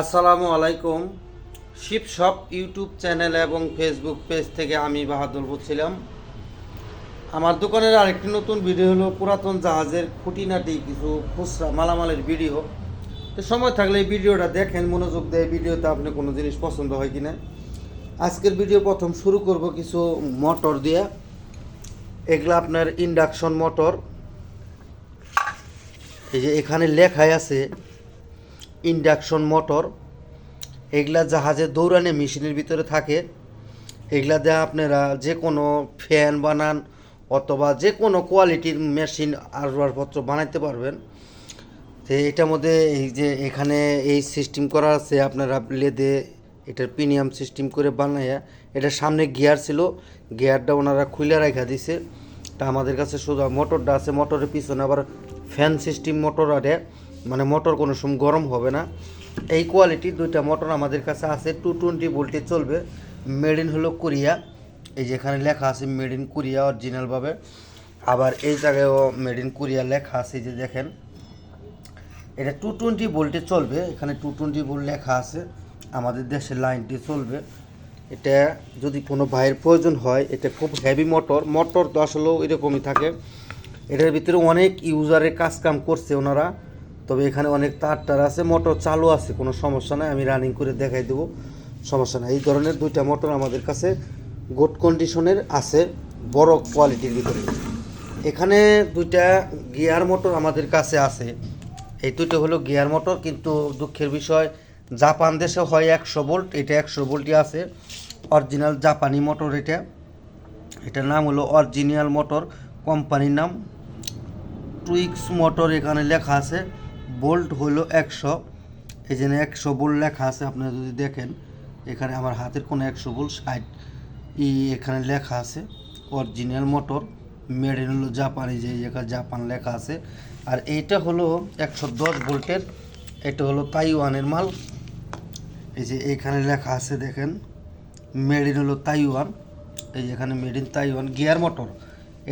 আসসালামু আলাইকুম। Ship shop YouTube channel এবং ফেসবুক পেজ থেকে আমি বাহাদুর বলছিলাম। আমার দোকানের আরেকটি নতুন ভিডিও হলো পুরাতন জাহাজের খুঁটিনাটি কিছু খুচরা মালামালের ভিডিও। তো সময় থাকলে এই ভিডিওটা দেখেন, মনোযোগ দেয় ভিডিওতে আপনি কোনো জিনিস পছন্দ হয় কি না আজকের ভিডিও প্রথম শুরু করব কিছু মোটর দিয়ে। এগুলো আপনার ইন্ডাকশন মোটর। এই যে এখানে লেখাই আছে ইন্ডাকশন মোটর, এগুলা জাহাজে দৌড়ানে মেশিনের ভিতরে থাকে। এগুলা দিয়ে আপনারা যে কোনো ফ্যান বানান অথবা যে কোনো কোয়ালিটির মেশিন আসবাবপত্র বানাইতে পারবেন। তো এটার মধ্যে এই যে এখানে এই সিস্টেম করা আছে, আপনারা লেদে এটার প্রিমিয়াম সিস্টেম করে বানাইয়া এটা সামনে গিয়ার ছিল, গিয়ারটা ওনারা খুলে রাখা দিছে। তা আমাদের কাছে শুধু মোটরটা আছে, মোটরের পিছনে আবার ফ্যান সিস্টেম, মোটর আরে মানে মোটর কোনো সময় গরম হবে না। এই কোয়ালিটির দুইটা মোটর আমাদের কাছে আছে টু টোয়েন্টি ভোল্টে চলবে। মেড ইন হলো কোরিয়া। এই যেখানে লেখা আছে মেড ইন কোরিয়া অরিজিনালভাবে আবার এই জায়গায়ও মেড ইন কোরিয়া লেখা আছে যে দেখেন। এটা টু টোয়েন্টি ভোল্টে চলবে, এখানে টু টোয়েন্টি ভোল্ট লেখা আছে। আমাদের দেশের লাইনটি চলবে। এটা যদি কোনো ভাইয়ের প্রয়োজন হয়, এটা খুব হেভি মোটর মোটর তো আসলেও এরকমই থাকে। এটার ভিতরে অনেক ইউজারের কাজ কাম করছে ওনারা। তবে এখানে অনেক তার টার আছে, মোটর চালু আছে, কোনো সমস্যা নাই, আমি রানিং করে দেখাই দেবো, সমস্যা নাই। এই ধরনের দুইটা মোটর আমাদের কাছে গুড কন্ডিশনের আছে, বড় কোয়ালিটির ভিতরে। এখানে দুইটা গিয়ার মোটর আমাদের কাছে আছে। এই দুটো হলো গিয়ার মোটর কিন্তু দুঃখের বিষয়, জাপান দেশে হয় একশো ভোল্ট এটা একশো ভোল্টই আছে। অরিজিনাল জাপানি মোটর এটা। এটার নাম হলো অরিজিনাল মোটর কোম্পানির নাম। টুইক্স মোটর এখানে লেখা আছে। বোল্ট হলো একশো। এই জন্য একশো বোল্ট লেখা আছে, আপনারা যদি দেখেন, এখানে আমার হাতের কোনো একশো বোল্ট সাইড ই এখানে লেখা আছে, অরিজিনাল মোটর মেড ইন হলো জাপানি যে জায়গায় জাপান লেখা আছে। আর এইটা হলো একশো দশ ভোল্টের এটা হলো তাইওয়ানের মাল। এই যে এখানে লেখা আছে, দেখেন মেড ইন হলো তাইওয়ান, এই যে এখানে made in Taiwan gear motor.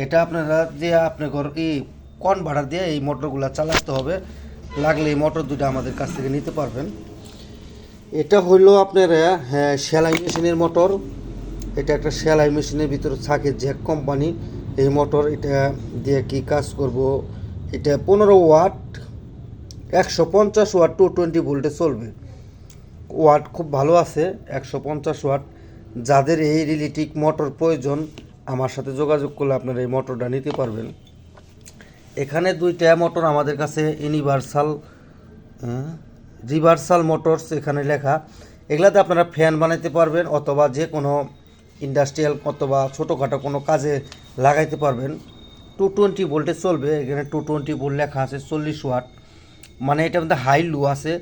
এটা আপনারা যে আপনার এই কনভার্টার দিয়ে এই মোটরগুলো চালাতে হবে। লাগলে এই মোটর দুটো আমাদের কাছ থেকে নিতে পারবেন। এটা হইল আপনার হ্যাঁ সেলাই মেশিনের মোটর এটা একটা সেলাই মেশিনের ভিতরে থাকে জ্যাক কোম্পানি এই মোটর এটা দিয়ে কি কাজ করব? এটা পনেরো ওয়াট, একশো পঞ্চাশ ওয়াট টু টোয়েন্টি ভোল্টে চলবে। ওয়াট খুব ভালো আছে, একশো পঞ্চাশ ওয়াট। যাদের এই রিলেটিক মোটর প্রয়োজন, আমার সাথে যোগাযোগ করলে আপনারা এই মোটরটা নিতে পারবেন। এখানে দুইটা মোটর আমাদের কাছে ইউনিভার্সাল রিভার্সাল মোটরস এখানে লেখা। এগুলাতে আপনারা ফ্যান বানাইতে পারবেন অথবা যে কোনো ইন্ডাস্ট্রিয়াল অথবা ছোটোখাটো কোনো কাজে লাগাইতে পারবেন। টু টোয়েন্টি ভোল্টে চলবে, এখানে টু টোয়েন্টি ভোল্ট লেখা আছে চল্লিশ ওয়াট মানে এটার মধ্যে হাই লো আছে,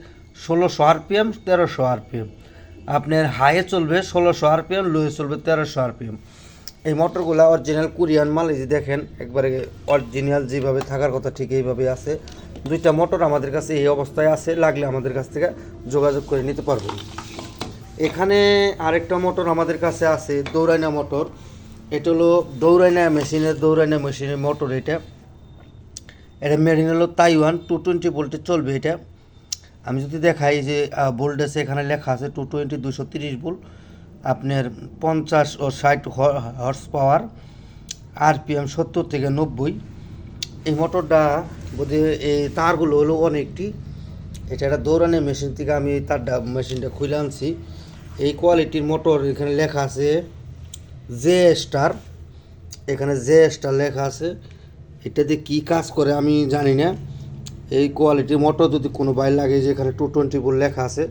ষোলোশো আরপিএম তেরোশো আরপিএম আপনার হাইয়ে চলবে ষোলোশো আরপিএম লোয়ে চলবে তেরোশো আরপিএম এই মোটরগুলা অরিজিনাল কোরিয়ান মাল এই যে দেখেন, একবারে অরিজিনাল যেভাবে থাকার কথা ঠিক এইভাবে আছে। দুইটা মোটর আমাদের কাছে এই অবস্থায় আছে, লাগলে আমাদের কাছ থেকে যোগাযোগ করে নিতে পারবেন। এখানে আরেকটা মোটর আমাদের কাছে আছে, দৌড়াইনা মোটর এটা হলো দৌড়াইনা মেশিনের দৌড়াইনা মেশিনের মোটর এটা। এটা মেরিন হলো তাইওয়ান টু টোয়েন্টি ভোল্টে চলবে এটা। আমি যদি দেখাই যে ভোল্টেজ এখানে লেখা আছে টু টোয়েন্টি দুশো তিরিশ ভোল্ট আপনার পঞ্চাশ ও ষাট হর্স পাওয়ার আরপিএম সত্তর থেকে নব্বই। এই মোটরটা বোধে এই তারগুলো হলো অনেকটি। এটা একটা দৌড়ানি মেশিন থেকে আমি তারটা মেশিনটা খুলে আনছি। এই কোয়ালিটির মোটর এখানে লেখা আছে জে স্টার এখানে জে স্টার লেখা আছে। এটাতে কী কাজ করে আমি জানি না। এই কোয়ালিটির মোটর যদি কোনো বাইর লাগে যে এখানে টু টোয়েন্টি ভোল্ট লেখা আছে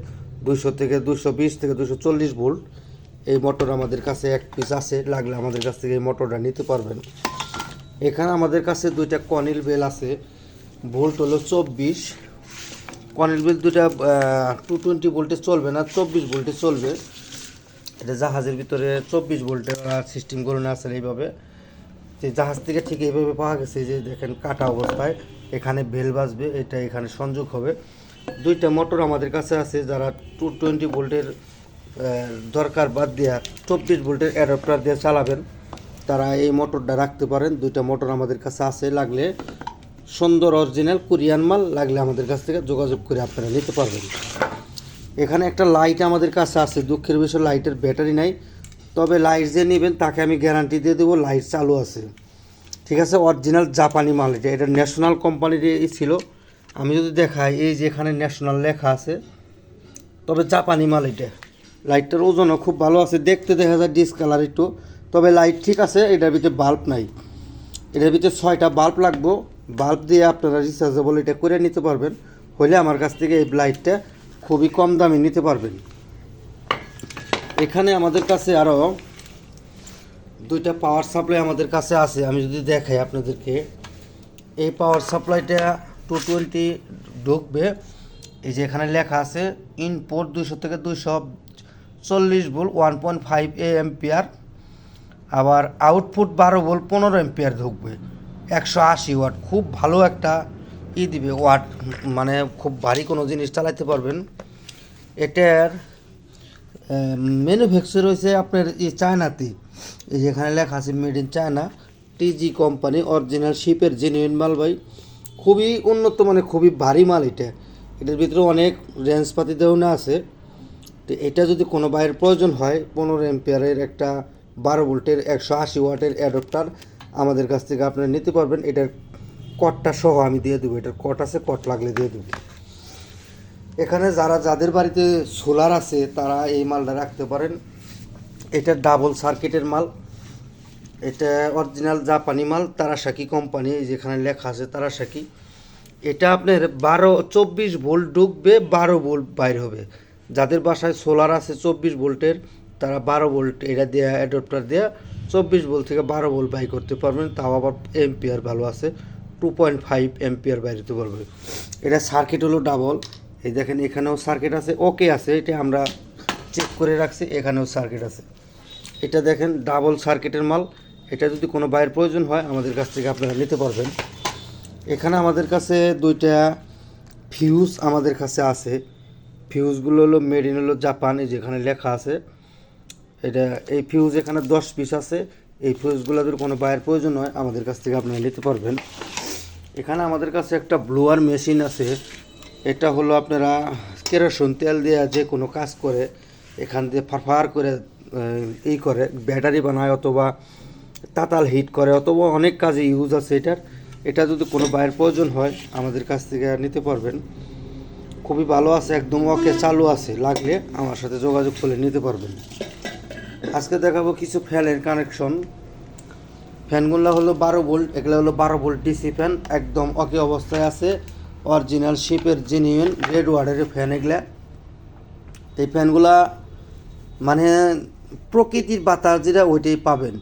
দুশো থেকে দুশো বিশ থেকে দুশো চল্লিশ ভোল্ট এই মোটর আমাদের কাছে এক পিস আছে, লাগলে আমাদের কাছ থেকে এই মোটরটা নিতে পারবেন। এখানে আমাদের কাছে দুইটা কনিল বেল আছে ভোল্ট হলো চব্বিশ। কনিল বেল দুইটা টু টোয়েন্টি ভোল্টে চলবে না, চব্বিশ ভোল্টে চলবে। এটা জাহাজের ভিতরে চব্বিশ ভোল্টের সিস্টেম করে না এইভাবে। যে জাহাজ থেকে ঠিক এইভাবে পাওয়া গেছে যে দেখেন কাটা অবস্থায়, এখানে বেল বাজবে, এটা এখানে সংযোগ হবে। দুইটা মোটর আমাদের কাছে আছে, যারা টু টোয়েন্টি ভোল্টের দরকার বাদ দেওয়া চব্বিশ ভোল্টের অ্যাডাপ্টার দিয়ে চালাবেন। তারা এই মোটরটা রাখতে পারেন। দুইটা মোটর আমাদের কাছে আছে, লাগলে সুন্দর অরিজিনাল কোরিয়ান মাল, লাগলে আমাদের কাছ থেকে যোগাযোগ করে আপনারা নিতে পারবেন। এখানে একটা লাইট আমাদের কাছে আছে, দুঃখের বিষয় লাইটের ব্যাটারি নাই। তবে লাইট যে নেবেন, তাকে আমি গ্যারান্টি দিয়ে দেবো লাইট চালু আছে। ঠিক আছে অরিজিনাল জাপানি মাল এটা এটা ন্যাশনাল কোম্পানির ছিল। আমি যদি দেখাই, এই যে এখানে ন্যাশনাল লেখা আছে, তবে জাপানি মাল এটা। লাইটটার ওজনও খুব ভালো আছে। দেখতে দেখা যায় ডিসকালার একটু, তবে লাইট ঠিক আছে, এটার ভিতরে বাল্ব নাই। এটার ভিতরে ছয়টা বাল্ব লাগবো। বাল্ব দিয়ে আপনারা রিচার্জেবল এটা করে নিতে পারবেন। হলে আমার কাছ থেকে এই লাইটটা খুবই কম দামে নিতে পারবেন। এখানে আমাদের কাছে আরও দুইটা পাওয়ার সাপ্লাই আমাদের কাছে আছে। আমি যদি দেখাই আপনাদেরকে, এই পাওয়ার সাপ্লাইটা টু টোয়েন্টি ঢুকবে। এই যে এখানে লেখা আছে ইনপোর্ট দুইশো থেকে দুইশো চল্লিশ volt one point five A ampere আবার আউটপুট বারো ভোল্ট, পনেরো এম্পিয়ার ঢুকবে। একশো আশি ওয়াট খুব ভালো একটা ই দিবে ওয়াট মানে খুব ভারী কোনো জিনিস চালাতে পারবেন। এটার ম্যানুফ্যাকচার হয়েছে আপনার এই চায়নাতে। এই যে লেখা আছে made in China TG company original শিপের genuine মাল ভাই। খুবই উন্নত মানে খুবই ভারী মাল এটা। এটার ভিতরে অনেক রেঞ্জপাতি দেওয়া আছে। তো এটা যদি কোনো বাইরের প্রয়োজন হয়, পনেরো এম্পিয়ারের একটা বারো ভোল্টের, একশো আশি ওয়াটের অ্যাডপ্টার আমাদের কাছ থেকে আপনারা নিতে পারবেন। এটার কটটা সহ আমি দিয়ে দেবো। এটার কট আছে, কট লাগলে দিয়ে দেবো। এখানে যারা, যাদের বাড়িতে সোলার আছে, তারা এই মালটা রাখতে পারেন। এটা ডাবল সার্কিটের মাল। এটা অরিজিনাল জাপানি মাল তারাসাকি কোম্পানি যেখানে লেখা আছে তারাসাকি এটা আপনার বারো, চব্বিশ ভোল্ট ঢুকবে, বারো ভোল্ট বাইর হবে। যাদের বাসায় সোলার আছে চব্বিশ ভোল্টের, তারা বারো ভোল্ট এটা দেওয়া অ্যাডপ্টার দেওয়া চব্বিশ ভোল্ট থেকে বারো ভোল্ট বাই করতে পারবেন। তাও আবার এম্পিয়ার ভালো আছে টু পয়েন্ট ফাইভ এম্পিয়ার বাইর হতে পারবে। এটা সার্কিট হলো ডাবল এই দেখেন এখানেও সার্কিট আছে ওকে আছে, এটা আমরা চেক করে রাখছি, এখানেও সার্কিট আছে। এটা দেখেন ডাবল সার্কিটের মাল। এটা যদি কোনো বাইরের প্রয়োজন হয়, আমাদের কাছ থেকে আপনারা নিতে পারবেন। এখানে আমাদের কাছে দুইটা ফিউজ আমাদের কাছে আছে। ফিউজগুলো হলো মেড ইন হলো জাপান যেখানে লেখা আছে। এটা, এই ফিউজ এখানে দশ পিস আছে। এই ফিউজগুলো যদি কোনো বাইরের প্রয়োজন হয় আমাদের কাছ থেকে আপনারা নিতে পারবেন। এখানে আমাদের কাছে একটা ব্লোয়ার মেশিন আছে। এটা হলো আপনারা কেরোসিন তেল দিয়ে যে কোনো কাজ করে, এখান দিয়ে ফারফার করে এই করে ব্যাটারি বানায় অথবা তাতাল হিট করে অথবা অনেক কাজে ইউজ আছে এটার। এটা যদি কোনো বাইরের প্রয়োজন হয়, আমাদের কাছ থেকে নিতে পারবেন। খুবই ভালো আছে, একদম ওকে চালু আছে। লাগলে আমার সাথে যোগাযোগ করে নিতে পারবেন। আজকে দেখাবো কিছু ফ্যানের কানেকশন। ফ্যানগুলো হলো বারো ভোল্ট, এগুলো হলো বারো ভোল্ট ডিসি ফ্যান। একদম ওকে অবস্থায় আছে। অরিজিনাল শিপের জেনুইন রেড ওয়ার্ডের ফ্যান এগুলা। এই ফ্যানগুলা মানে প্রকৃতির বাতাস যেটা ওইটাই পাবেন।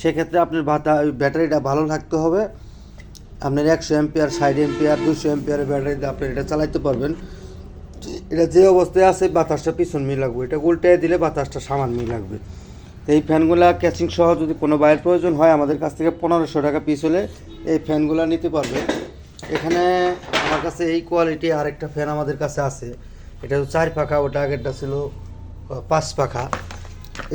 সেক্ষেত্রে আপনার বাতা ব্যাটারিটা ভালো থাকতে হবে। আপনার একশো এম্পিয়ার, ষাট এম্পিয়ার, দুশো এম্পিয়ারের ব্যাটারি দিয়ে আপনি এটা চালাইতে পারবেন। এটা যে অবস্থায় আছে, বাতাসটা পিছন মিল লাগবে। এটা উল্টে দিলে বাতাসটা সামান মিল লাগবে। এই ফ্যানগুলা ক্যাচিং সহ যদি কোনো বাইরের প্রয়োজন হয়, আমাদের কাছ থেকে পনেরোশো টাকা পিস হলে এই ফ্যানগুলো নিতে পারবে। এখানে আমার কাছে এই কোয়ালিটি আরেকটা ফ্যান আমাদের কাছে আছে। এটা তো চার পাখা, ওটা আগেরটা ছিল পাঁচ পাখা।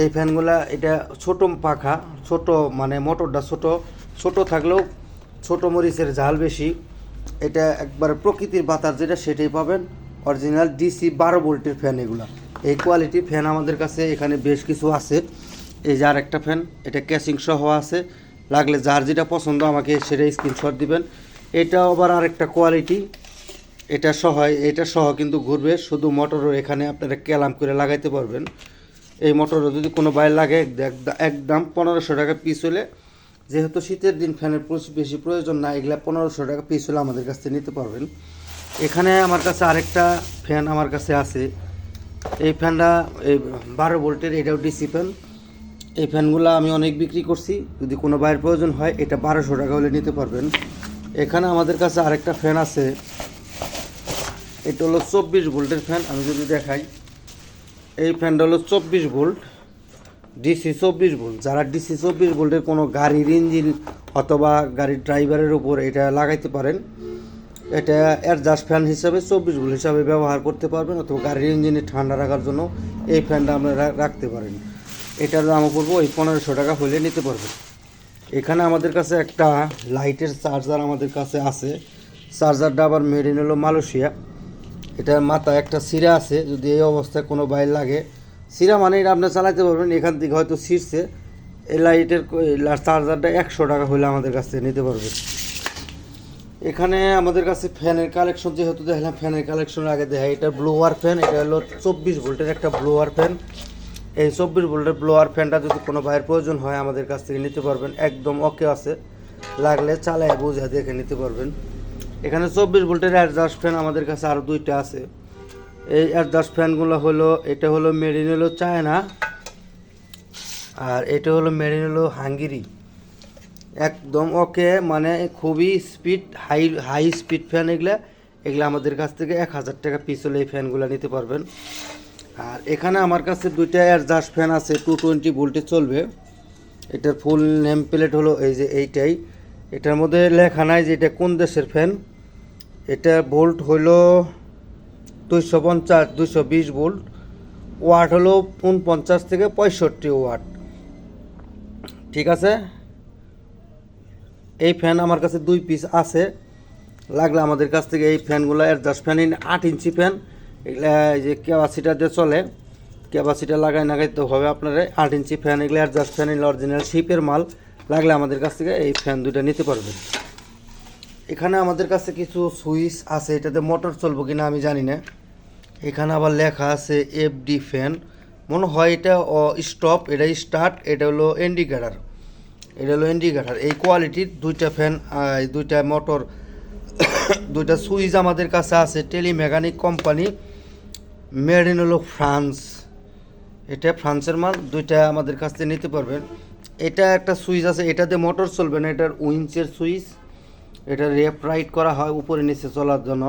এই ফ্যানগুলা, এটা ছোট পাখা, ছোট মানে মোটরটা ছোট। ছোট থাকলেও ছোট মরিচের ঝাল বেশি। এটা একবার প্রকৃতির বাতাস যেটা, সেটাই পাবেন। অরিজিনাল ডিসি বারো ভোল্টের ফ্যান এগুলা। এই কোয়ালিটি ফ্যান আমাদের কাছে এখানে বেশ কিছু আছে। এই যে আর একটা ফ্যান এটা ক্যাচিং সহ আছে। লাগলে যার যেটা পছন্দ আমাকে সেটা স্ক্রিনশট দিবেন। এটাও আবার আরেকটা কোয়ালিটি এটা সহ এটা সহ কিন্তু ঘুরবে। শুধু মোটরও এখানে আপনারা ক্যালাম করে লাগাইতে পারবেন। এই মোটরও যদি কোনো বাইরে লাগে এক- একদম পনেরোশো টাকা পিস হলে, যেহেতু শীতের দিন ফ্যানের বেশি প্রয়োজন না, এগুলা পনেরোশো টাকা পিস হলে আমাদের কাছ থেকে নিতে পারবেন। এখানে আমার কাছে আরেকটা ফ্যান আমার কাছে আছে। এই ফ্যানটা এই বারো ভোল্টের এটাও ডিসি ফ্যান এই ফ্যানগুলো আমি অনেক বিক্রি করছি। যদি কোনো বাইরের প্রয়োজন হয়, এটা বারোশো টাকা হলে নিতে পারবেন। এখানে আমাদের কাছে আরেকটা ফ্যান আছে। এটা হলো চব্বিশ ভোল্টের ফ্যান আমি যদি দেখাই। এই ফ্যানটা হলো চব্বিশ ভোল্ট ডিসি চব্বিশ ভোল্ট। যারা ডিসি চব্বিশ ভোল্টের কোনো গাড়ির ইঞ্জিন অথবা গাড়ির ড্রাইভারের উপর এটা লাগাইতে পারেন এটা অ্যাডজাস্ট ফ্যান হিসাবে, চব্বিশ ভোল্ট হিসাবে ব্যবহার করতে পারবেন অথবা গাড়ির ইঞ্জিনে ঠান্ডা রাখার জন্য এই ফ্যানটা আপনারা রাখতে পারেন। এটার দাম পড়ব ওই পনেরোশো টাকা হলে নিতে পারবেন। এখানে আমাদের কাছে একটা লাইটের চার্জার আমাদের কাছে আছে। চার্জারটা আবার মেড হলো মালয়েশিয়া। এটার মাথায় একটা সিরা আছে, যদি এই অবস্থায় কোনো বাইর লাগে। সিরা মানে এটা আপনি চালাতে পারবেন, এখান থেকে হয়তো ছিঁড়ছে। এই লাইটের চার্জারটা একশো টাকা হলে আমাদের কাছ নিতে পারবেন। এখানে আমাদের কাছে ফ্যানের কালেকশন, যেহেতু দেখলাম ফ্যানের কালেকশন আগে দেখা এটা ব্লোয়ার ফ্যান এটা হলো চব্বিশ ভোল্টের একটা ব্লোয়ার ফ্যান এই চব্বিশ ভোল্টের ব্লোয়ার ফ্যানটা যদি কোনো ভাইয়ের প্রয়োজন হয়, আমাদের কাছ থেকে নিতে পারবেন। একদম ওকে আছে। লাগলে চালায় বুঝে দেখে নিতে পারবেন। এখানে চব্বিশ ভোল্টের অ্যাডজাস্ট ফ্যান আমাদের কাছে আরও দুইটা আছে। এই অ্যাডজাস্ট ফ্যানগুলো হলো, এটা হলো মেরিন হলো চায়না আর এটা হলো মেরিন হলো হাঙ্গেরি একদম ওকে মানে খুবই speed high high speed fan এগুলা। এগুলো আমাদের কাছ থেকে এক হাজার টাকা পিস হলে এই ফ্যানগুলো নিতে পারবেন। আর এখানে আমার কাছে দুইটা অ্যাডজাস্ট ফ্যান আছে টু টোয়েন্টি ভোল্টে চলবে। এটার ফুল নেম প্লেট হলো এই যে এইটাই। এটার মধ্যে লেখা নাই যে এটা কোন দেশের ফ্যান এটা ভোল্ট হলো দুইশো পঞ্চাশ, দুইশো বিশ ভোল্ট ওয়াট হলো উনপঞ্চাশ থেকে পঁয়ষট্টি ওয়াট ঠিক আছে? এই ফ্যান আমার কাছে দুই পিস আছে। লাগলে আমাদের কাছ থেকে এই ফ্যানগুলো অ্যাডজাস্ট ফ্যান আট ইঞ্চি ফ্যান এগুলা এই যে ক্যাপাসিটার দিয়ে চলে ক্যাপাসিটার লাগাই লাগাইতে হবে আপনার। আট ইঞ্চি ফ্যান এগুলো অ্যাডজাস্ট ফ্যান এগুলো অরিজিনাল শিপের মাল। লাগলে আমাদের কাছ থেকে এই ফ্যান দুইটা নিতে পারবেন। এখানে আমাদের কাছে কিছু সুইচ আছে, এটাতে মোটর চলবো কিনা আমি জানি না। এখানে আবার লেখা আছে এফডি ফ্যান মনে হয় এটা স্টপ এটা স্টার্ট এটা হলো ইন্ডিকেটার এটা হলো ইন্ডিকেটার এই কোয়ালিটির দুইটা ফ্যান দুইটা মোটর দুইটা সুইচ আমাদের কাছে আছে টেলিমেকানিক কোম্পানি মেড ইন হলো ফ্রান্স এটা ফ্রান্সের মাল, দুইটা আমাদের কাছ থেকে নিতে পারবেন। এটা একটা সুইচ আছে এটাতে মোটর চলবে না, এটার উইঞ্চের সুইচ, এটা রেপ রাইট করা হয় উপরে নিচে চলার জন্য।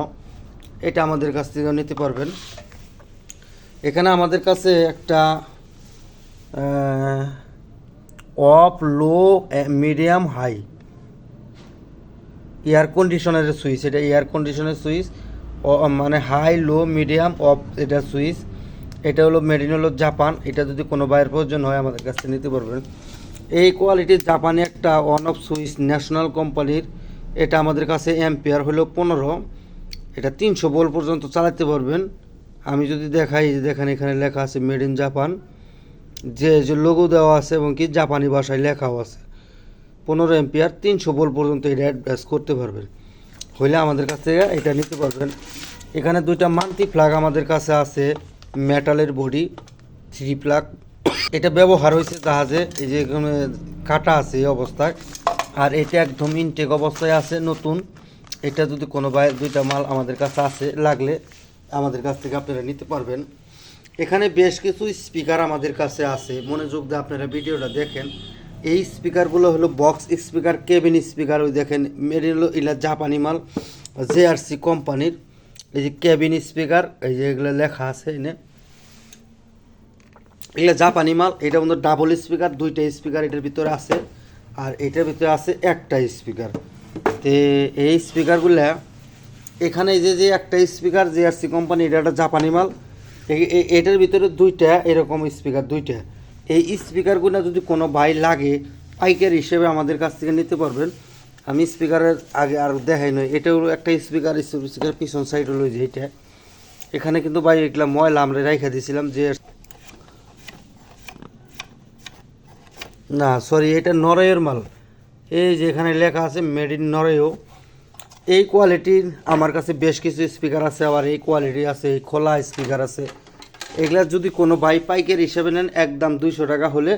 এটা আমাদের কাছ থেকে নিতে পারবেন। এখানে আমাদের কাছে একটা off, low medium, high. Air কন্ডিশনের সুইচ, এটা এয়ার কন্ডিশনের সুইচ। মানে হাই, লো, মিডিয়াম, অফ, এটা সুইচ। এটা হলো মেডিন হলো জাপান। এটা যদি কোনো বাইরের প্রয়োজন হয়, আমাদের কাছ নিতে পারবেন। এই কোয়ালিটির জাপানি একটা ওয়ান অফ সুইচ, ন্যাশনাল কোম্পানির। এটা আমাদের কাছে অ্যাম্পিয়ার হলো পনেরো। এটা তিনশো বল পর্যন্ত চালাতে পারবেন। আমি যদি দেখাই যে দেখেন এখানে লেখা আছে মেড ইন জাপান। যে যে লোগো দেওয়া আছে এবং কি জাপানি ভাষায় লেখাও আছে, পনেরো এম্পিয়ার তিনশো বল পর্যন্ত এটা অ্যাডভাইস করতে পারবেন। হইলে আমাদের কাছ থেকে এটা নিতে পারবেন। এখানে দুইটা মান্তি ফ্লাগ আমাদের কাছে আছে মেটালের বডি থ্রি প্লাগ এটা ব্যবহার হয়েছে জাহাজে, এই যে এখানে কাটা আছে এই অবস্থায়। আর এটা একদম ইনটেক অবস্থায় আছে, নতুন। এটা যদি কোনো ভাই দুইটা মাল আমাদের কাছে আছে, লাগলে আমাদের কাছ থেকে আপনারা নিতে পারবেন। এখানে বেশ কিছু স্পিকার আমাদের কাছে আছে। মনোযোগ দিয়ে আপনারা ভিডিওটা দেখেন। এই স্পিকারগুলো হলো বক্স স্পিকার, কেবিন স্পিকার, ওই দেখেন, মেরে এগুলা জাপানি মাল জেআরসি কোম্পানির। এই যে কেবিন স্পিকার, এই যে এগুলো লেখা আছে এনে। এগুলো জাপানি মাল, এটা মধ্যে ডাবল স্পিকার, দুইটা স্পিকার এটার ভিতরে আছে, আর এটার ভিতরে আছে একটা স্পিকার। তে এই স্পিকারগুলা, এখানে যে যে একটা স্পিকার, জে জেআরসি কোম্পানি, এটা একটা জাপানি মাল। এটার ভিতরে দুইটা এরকম স্পিকার দুইটা। এই স্পিকারগুলো যদি কোনো ভাই লাগে, পাইকার হিসেবে আমাদের কাছ থেকে নিতে পারবেন। আমি স্পিকারের আগে আর দেখাই নয় এটা হলো একটা স্পিকার স্পিকার পিছন সাইড হলো যে এইটা এখানে কিন্তু ভাই এগুলা ময়লা আমরা রাইখা দিয়েছিলাম যে না সরি এটা নরওয়ের মাল। এই যে এখানে লেখা আছে মেড ইন নরওয়েও এই কোয়ালিটির আমার কাছে বেশ কিছু স্পিকার আছে, আবার এই কোয়ালিটি আছে, এই খোলা স্পিকার আছে। এগুলা যদি কোনো ভাই পাইকারি হিসেবে নেন একদম দুইশো টাকা হলে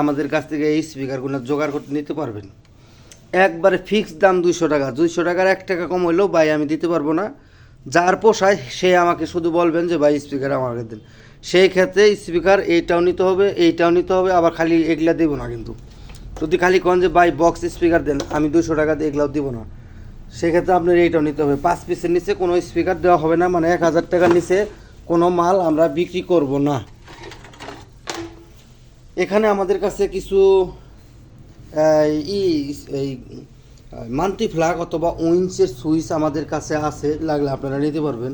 আমাদের কাছ থেকে এই স্পিকারগুলো জোগাড় করতে নিতে পারবেন। একবারে ফিক্স দাম দুইশো টাকা। দুইশো টাকার এক টাকা কম হইলেও ভাই আমি দিতে পারব না। যার পোষায় সে আমাকে শুধু বলবেন যে, ভাই স্পিকার আমাকে দিন। সেই ক্ষেত্রে স্পিকার এইটাও নিতে হবে, এইটাও নিতে হবে, আবার খালি এগুলা দেবো না কিন্তু। যদি খালি কন যে, ভাই বক্স স্পিকার দেন, আমি দুশো টাকা দিয়ে এগুলাও দিব না। সেক্ষেত্রে আপনার এইটাও নিতে হবে। পাঁচ পিসের নিচে কোনো স্পিকার দেওয়া হবে না মানে এক হাজার টাকার নিচে কোনো মাল আমরা বিক্রি করব না। এখানে আমাদের কাছে কিছু, এই মান্টি ফ্ল্যাগ অথবা উইন্সের সুইচ আমাদের কাছে আছে, লাগলে আপনারা নিতে পারবেন।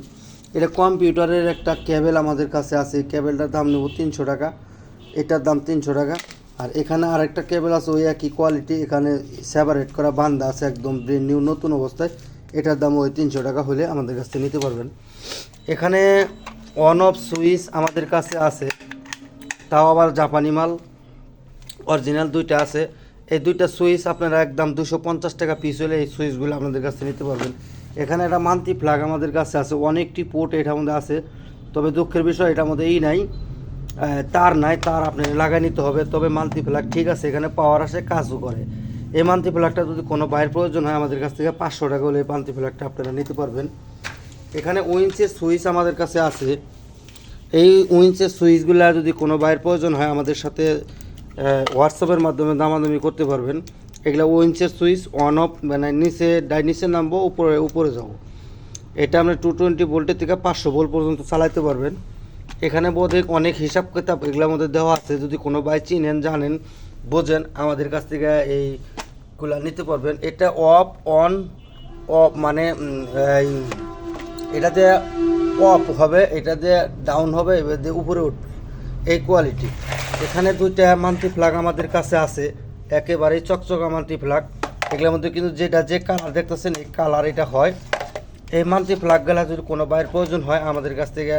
এটা কম্পিউটারের একটা কেবেল আমাদের কাছে আছে কেবেলটার দাম নেব তিনশো টাকা, এটার দাম তিনশো টাকা। আর এখানে আরেকটা কেবল আছে, ওই একই কোয়ালিটি এখানে সেপারেট করা বান্দা আছে একদম ব্রেন নিউ নতুন অবস্থায়। এটার দাম ওই তিনশো টাকা হলে আমাদের কাছ থেকে নিতে পারবেন। এখানে অন অফ সুইচ আমাদের কাছে আছে, তাও আবার জাপানি মাল অরিজিনাল দুইটা আছে। এই দুইটা সুইচ আপনারা একদম দুশো পঞ্চাশ টাকা পিস হলে এই সুইচগুলো আপনাদের কাছে নিতে পারবেন। এখানে একটা মান্থলি ফ্ল্যাগ আমাদের কাছে আছে, অনেকটি পোর্ট এটার মধ্যে আছে, তবে দুঃখের বিষয় এটার মধ্যে এই নাই। তার নাই, তার আপনি লাগাই নিতে হবে। তবে মান্থলি ফ্ল্যাগ ঠিক আছে, এখানে পাওয়ার আসে, কাজও করে। এই মান্থলি ফ্ল্যাগটা যদি কোনো বাইরের প্রয়োজন হয়, আমাদের কাছ থেকে পাঁচশো টাকা হলে এই মান্থলি ফ্ল্যাগটা আপনারা নিতে পারবেন। এখানে উইন্সের সুইচ আমাদের কাছে আছে। এই উইন্সের সুইচগুলো যদি কোনো বাইরের প্রয়োজন হয়, আমাদের সাথে হোয়াটসঅ্যাপের মাধ্যমে দামাদামি করতে পারবেন। এগুলো উইন্সের সুইচ অন, অফ মানে নিচে, ডাই নামবো, উপরে উপরে যাব। এটা আমরা টু টোয়েন্টি ভোল্টের থেকে পাঁচশো ভোল্ট পর্যন্ত চালাতে পারবেন। এখানে বোধহয় অনেক হিসাব কিতাব এগুলোর মধ্যে দেওয়া আছে। যদি কোনো বাই চিনেন, জানেন, বোঝেন, আমাদের কাছ থেকে এইগুলা নিতে পারবেন। এটা অফ, অন, অফ মানে এটাতে অফ হবে, এটাতে ডাউন হবে, এবার দিয়ে উপরে উঠবে। এই কোয়ালিটি। এখানে দুইটা মান্থলি ফ্ল্যাগ আমাদের কাছে আছে। একেবারেই চকচকা মান্থলি ফ্ল্যাগ। এগুলোর মধ্যে কিন্তু যেটা যে কালার দেখতেছেন, এই কালার এটা হয়। এই মান্থলি ফ্ল্যাগগুলো যদি কোনো বাইরের প্রয়োজন হয়, আমাদের কাছ থেকে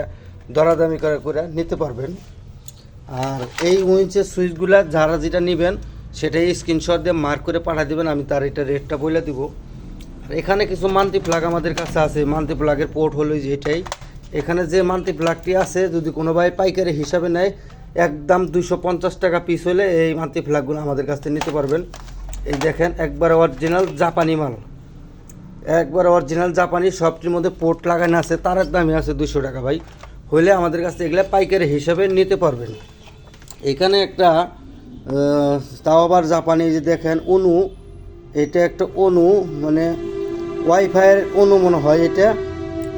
দরাদামি করে করে নিতে পারবেন। আর এই উইঞ্চের সুইচগুলো যারা যেটা নেবেন, সেটাই স্ক্রিনশট দিয়ে মার্ক করে পাঠিয়ে দেবেন, আমি তার এটা রেটটা বলে দিব। আর এখানে কিছু মান্থলি প্লাগ আমাদের কাছে আছে। মান্থলি প্লাগের পোর্ট হলো যে এটাই। এখানে যে মান্থলি প্লাগটি আছে, যদি কোনো ভাই পাইকারি হিসাবে নেয়, একদম দুশো পঞ্চাশ টাকা পিস হলে এই মান্থলি প্লাগগুলো আমাদের কাছ থেকে নিতে পারবেন। এই দেখেন, একবার অরিজিনাল জাপানি মাল। একবার অরিজিনাল জাপানি, সবটির মধ্যে পোর্ট লাগানো আছে তার দামই আছে দুশো টাকা ভাই। হইলে আমাদের কাছ এগুলো পাইকারি হিসাবে নিতে পারবেন। এখানে একটা তাও আবার জাপানি যে দেখেন, অনু। এটা একটা অনু মানে ওয়াইফাইয়ের অনু মনে হয় এটা।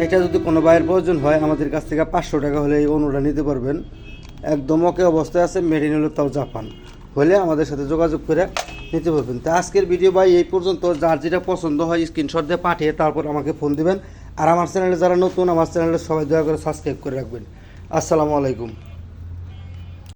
এটা যদি কোনো বাইরের প্রয়োজন হয়, আমাদের কাছ থেকে পাঁচশো টাকা হলে এই অনুটা নিতে পারবেন। একদম ওকে অবস্থায় আছে মেডিন হলো তাও জাপান। হলে আমাদের সাথে যোগাযোগ করে নিতে পারবেন। তো আজকের ভিডিও ভাই এই পর্যন্ত। যার যেটা পছন্দ হয় স্ক্রিনশট দিয়ে পাঠিয়ে তারপর আমাকে ফোন দিবেন। আর আমার চ্যানেলে যারা নতুন, আমার চ্যানেলে সবাই দয়া করে সাবস্ক্রাইব করে রাখবেন। আসসালামু আলাইকুম।